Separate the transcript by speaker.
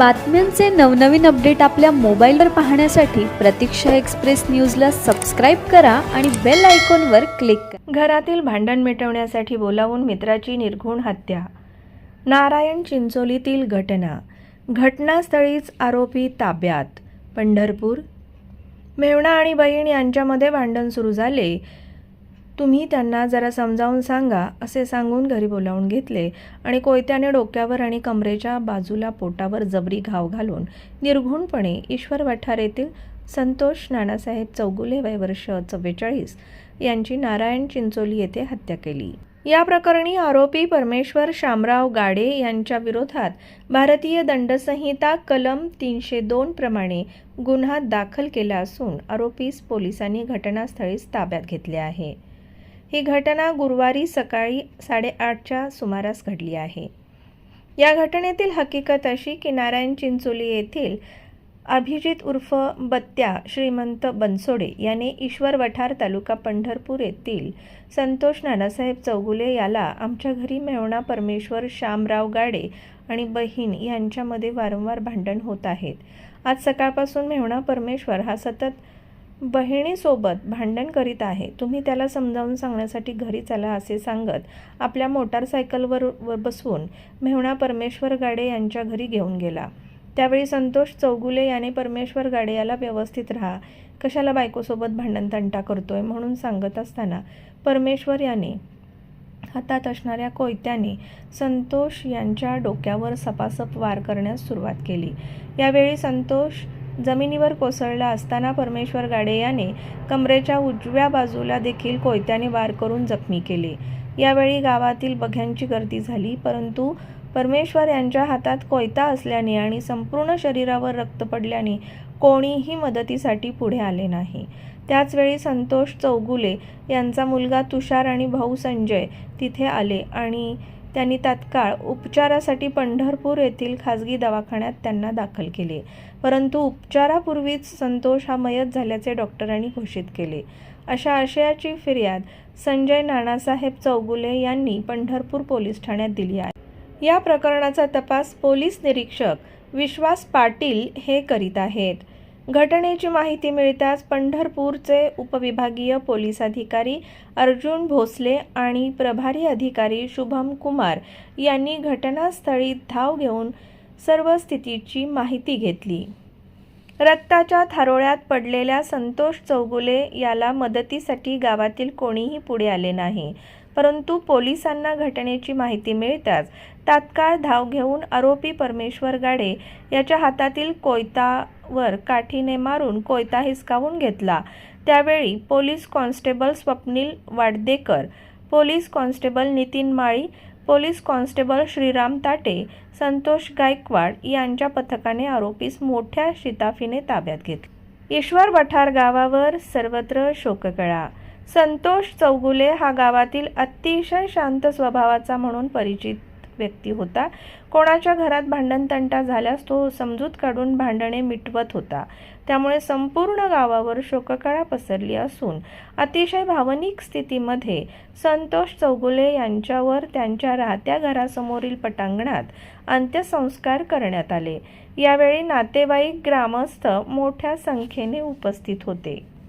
Speaker 1: बातम्यांचे नवनवीन अपडेट आपल्या मोबाईलवर पाहण्यासाठी प्रतीक्षा एक्सप्रेस न्यूजला सबस्क्राईब करा आणि बेल आयकॉनवर क्लिक करा.
Speaker 2: घरातील भांडण मिटवण्यासाठी बोलावून मित्राची निर्घुण हत्या. नारायण चिंचोलीतील घटना. घटनास्थळीच आरोपी ताब्यात. पंढरपूर. मेवणा आणि बहीण यांच्यामध्ये भांडण सुरू झाले. तुम्ही त्यांना जरा समजावून सांगा असे सांगून घरी बोलावून घेतले आणि कोयत्याने डोक्यावर आणि कमरेच्या बाजूला पोटावर जबरी घाव घालून निर्घुणपणे ईश्वर वठार येथील संतोष नानासाहेब चौगुले वय वर्ष चव्वेचाळीस यांची नारायण चिंचोली येथे हत्या केली. या प्रकरणी आरोपी परमेश्वर शामराव गाडे यांच्या विरोधात भारतीय दंडसंहिता कलम तीनशे दोन प्रमाणे गुन्हा दाखल केला असून आरोपीस पोलिसांनी घटनास्थळीच ताब्यात घेतले आहे. ही घटना गुरुवारी सकाळी साडेआठच्या सुमारास घडली आहे. या घटनेतील हकीकत अशी की नारायण चिंचोली येथील अभिजित उर्फ बत्त्या श्रीमंत बनसोडे याने ईश्वर वठार तालुका पंढरपूर येथील संतोष नानासाहेब चौगुले याला आमच्या घरी मेवणा परमेश्वर श्यामराव गाडे आणि बहीण यांच्यामध्ये वारंवार भांडण होत आहेत आज सकाळपासून मेवणा परमेश्वर हा सतत बहिणीसोबत भांडण करीत आहे. तुम्ही त्याला समजावून सांगण्यासाठी घरी चला असे सांगत आपल्या मोटारसायकलवर वर बसवून मेहुणा परमेश्वर गाडे यांच्या घरी घेऊन गेला. त्यावेळी संतोष चौगुले याने परमेश्वर गाडे याला व्यवस्थित राहा कशाला बायकोसोबत भांडण तंटा करतोय म्हणून सांगत असताना परमेश्वर याने हातात असणाऱ्या कोयत्याने संतोष यांच्या डोक्यावर सपासप वार करण्यास सुरुवात केली. यावेळी संतोष जमिनीवर कोसळला असताना परमेश्वर गाडे याने कमरेच्या उजव्या बाजूला देखील कोयत्याने वार करून जखमी केले. यावेळी गावातील बघ्यांची गर्दी झाली परंतु परमेश्वर यांच्या हातात कोयता असल्याने आणि संपूर्ण शरीरावर रक्त पडल्याने कोणीही मदतीसाठी पुढे आले नाही. त्याचवेळी संतोष चौगुले यांचा मुलगा तुषार आणि भाऊ संजय तिथे आले आणि त्यांनी तात्काळ उपचारासाठी पंढरपूर येथील खाजगी दवाखान्यात त्यांना दाखल केले. परंतु उपचारापूर्वीच संतोष हा मयत झाल्याचे डॉक्टरांनी घोषित केले. अशा आशयाची फिर्याद संजय नानासाहेब चौगुले यांनी पंढरपूर पोलीस ठाण्यात दिली आहे. या प्रकरणाचा तपास पोलीस निरीक्षक विश्वास पाटील हे करीत आहेत. घटनेची माहिती मिळताच पंढरपूरचे उपविभागीय पोलीस अधिकारी अर्जुन भोसले आणि प्रभारी अधिकारी शुभम कुमार यांनी घटनास्थळी धाव घेऊन सर्व स्थितीची माहिती घेतली. रक्ताच्या थारोळ्यात पडलेल्या संतोष चौगुले याला मदतीसाठी गावातील कोणीही पुढे आले नाही. परंतु पोलिसांना घटनेची माहिती मिळताच तात्काळ धाव घेऊन आरोपी परमेश्वर गाडे याच्या हातातील कोयता वर काठीने मारून कोयता हिसकावून घेतला. त्यावेळी police constable Swapnil Wadadekar police constable Nitin Mali police constable Shriram Tate Santosh Gaikwad यांच्या पथकाने आरोपीस मोठ्या शिताफीने ताब्यात घेतले. ईश्वर बठार गावावर सर्वत्र शोककळा. संतोष चौगुले हा गावातील अतिशय शांत स्वभावाचा म्हणून परिचित व्यक्ती होता. कोणाच्या घरात भांडणतंटा झाल्यास तो समजूत काढून भांडणे मिटवत होता. त्यामुळे संपूर्ण गावावर शोककळा पसरली असून अतिशय भावनिक स्थितीमध्ये संतोष चौगुले यांच्यावर त्यांच्या राहत्या घरासमोरील पटांगणात अंत्यसंस्कार करण्यात आले. यावेळी नातेवाईक ग्रामस्थ मोठ्या संख्येने उपस्थित होते.